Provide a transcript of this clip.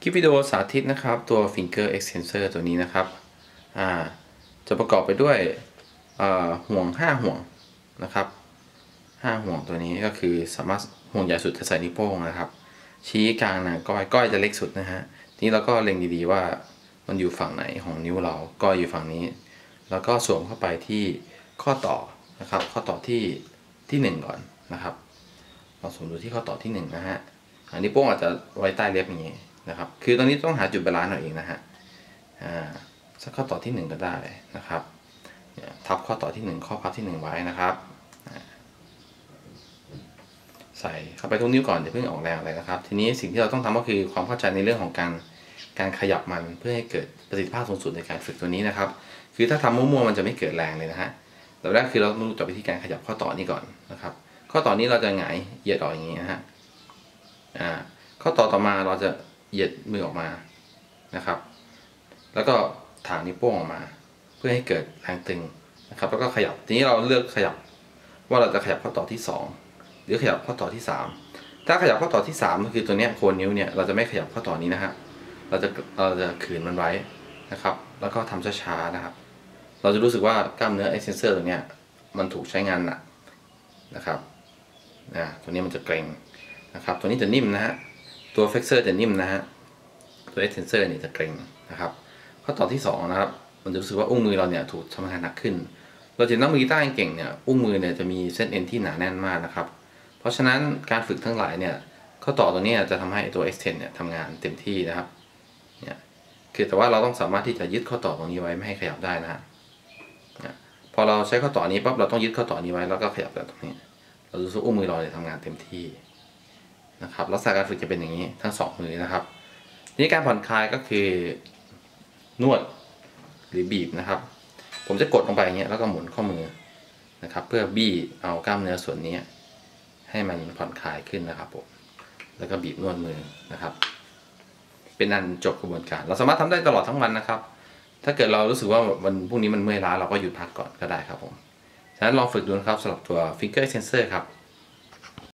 คลิปวิดีโอสาธิตนะครับ ตัว Finger Extensor ตัวนี้นะครับจะประกอบไปด้วยห่วง 5 ห่วงนะครับ 5 ห่วงตัวนี้ก็คือสามารถห่วงใหญ่สุดจะใส่นิ้วโป้งนะครับ ชี้กลางนะก้อยก้อยจะเล็กสุดนะฮะทีนี้เราก็เล็งดีๆว่ามันอยู่ฝั่งไหนของนิ้วเราก้อยอยู่ฝั่งนี้ แล้วก็สวมเข้าไปที่ข้อต่อนะครับ ข้อต่อที่ที่หนึ่งก่อนนะครับเราสวมดูที่ข้อต่อที่หนึ่งนะฮะอันนี้โป้งอาจจะไว้ใต้เล็บอย่างนี้ นะครับ คือตอนนี้ต้องหาจุดบาลานซ์หน่อยเองนะฮะอ่าสักข้อต่อที่หนึ่งก็ได้นะครับเนี่ยทับข้อต่อที่หนึ่งข้อพับที่หนึ่งไว้นะครับ ใส่เข้าไปทุกนิ้วก่อนอย่าเพิ่งออกแรงอะไรนะครับ ทีนี้สิ่งที่เราต้องทำก็คือความเข้าใจในเรื่องของการการขยับมันเพื่อให้เกิดประสิทธิภาพสูงสุดในการฝึกตัวนี้นะครับ คือถ้าทำมั่วๆมันจะไม่เกิดแรงเลยนะฮะแต่แรกคือเราต้องรู้จักวิธีการขยับข้อต่อนี้ก่อนนะครับ ข้อต่อนี้เราจะหงายเหยียดออกอย่างนี้นะฮะ อ่า ข้อต่อต่อมาเราจะ เหยียดมือออกมานะครับ แล้วก็ถางนิ้วโป้งออกมา เพื่อให้เกิดแรงตึงนะครับ แล้วก็ขยับทีนี้เราเลือกขยับว่าเราจะขยับข้อต่อที่สองหรือขยับข้อต่อที่สามถ้าขยับข้อต่อที่สามก็คือตัวเนี้ยโคนนิ้วเนี่ยเราจะไม่ขยับข้อต่อนี้นะฮะเราจะเราจะขืนมันไว้นะครับ แล้วก็ทำช้าๆนะครับ เราจะรู้สึกว่ากล้ามเนื้อไอเซนเซอร์ตัวเนี้ยมันถูกใช้งานหนักนะครับนะตัวนี้มันจะเกร็งนะครับ ตัวนี้จะนิ่มนะฮะ ตัวเฟกเซอร์จะนิ่มนะฮะ ตัวเอสเซนเซอร์เนี่ยจะเกร็งนะครับ ข้อต่อที่สองนะครับ มันจะรู้สึกว่าอุ้งมือเราเนี่ยถูกทำงานหนักขึ้น เราจะนักมือกีตาร์เก่งเนี่ยอุ้งมือเนี่ยจะมีเส้นเอ็นที่หนาแน่นมากนะครับ เพราะฉะนั้นการฝึกทั้งหลายเนี่ยข้อต่อตัวนี้จะทำให้ตัว extend เนี่ยทำงานเต็มที่นะครับเนี่ยคือแต่ว่าเราต้องสามารถที่จะยึดข้อต่อตรงนี้ไว้ไม่ให้ขยับได้นะฮะพอเราใช้ข้อต่อนี้ปั๊บเราต้องยึดข้อต่อนี้ไว้แล้วก็ขยับแบบตรงนี้ เราดูสึกอุ้งมือเราเนี่ยทำงานเต็มที่ นะครับลักษณะการฝึกจะเป็นอย่างนี้ทั้งสองมือนะครับทีนี้การผ่อนคลายก็คือนวดหรือบีบนะครับ ผมจะกดลงไปอย่างเงี้ยแล้วก็หมุนข้อมือนะครับ เพื่อบี้เอากล้ามเนื้อส่วนนี้ ให้มันผ่อนคลายขึ้นนะครับผมแล้วก็บีบนวดมือนะครับ เป็นอันจบกระบวนการ เราสามารถทำได้ตลอดทั้งวันนะครับ ถ้าเกิดเรารู้สึกว่าวันพรุ่งนี้มันเมื่อยล้าเราก็หยุดพักก่อนก็ได้ครับผมฉะนั้นลองฝึกดูนะครับสำหรับตัว Finger Sensor ครับ